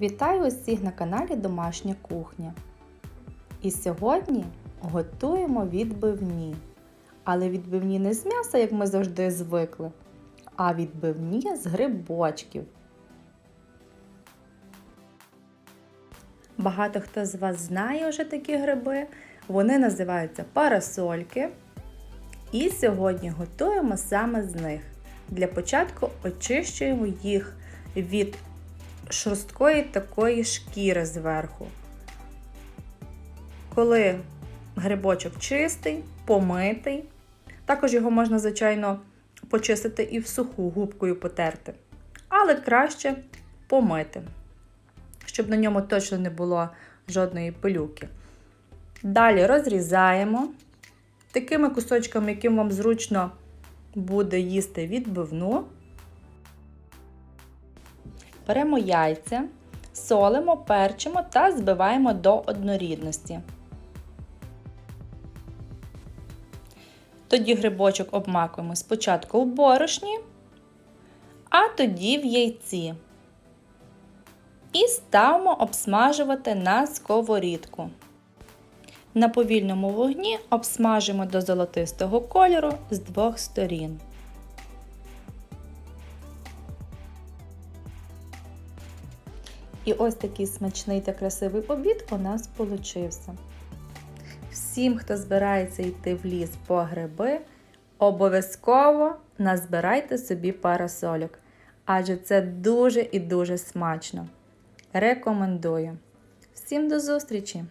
Вітаю усіх на каналі Домашня кухня. І сьогодні готуємо відбивні. Але відбивні не з м'яса, як ми завжди звикли, а відбивні з грибочків. Багато хто з вас знає вже такі гриби. Вони називаються парасольки. І сьогодні готуємо саме з них. Для початку очищуємо їх від шорсткої такої шкіри зверху. Коли грибочок чистий, помитий, також його можна, звичайно, почистити і в суху губкою потерти. Але краще помити, щоб на ньому точно не було жодної пилюки. Далі розрізаємо такими кусочками, яким вам зручно буде їсти відбивну. Беремо яйця, солимо, перчимо та збиваємо до однорідності. Тоді грибочок обмакуємо спочатку в борошні, а тоді в яйці. І ставимо обсмажувати на сковорідку. На повільному вогні обсмажимо до золотистого кольору з двох сторін. І ось такий смачний та красивий обід у нас получився. Всім, хто збирається йти в ліс по гриби, обов'язково назбирайте собі парасольок, адже це дуже і дуже смачно. Рекомендую. Всім до зустрічі!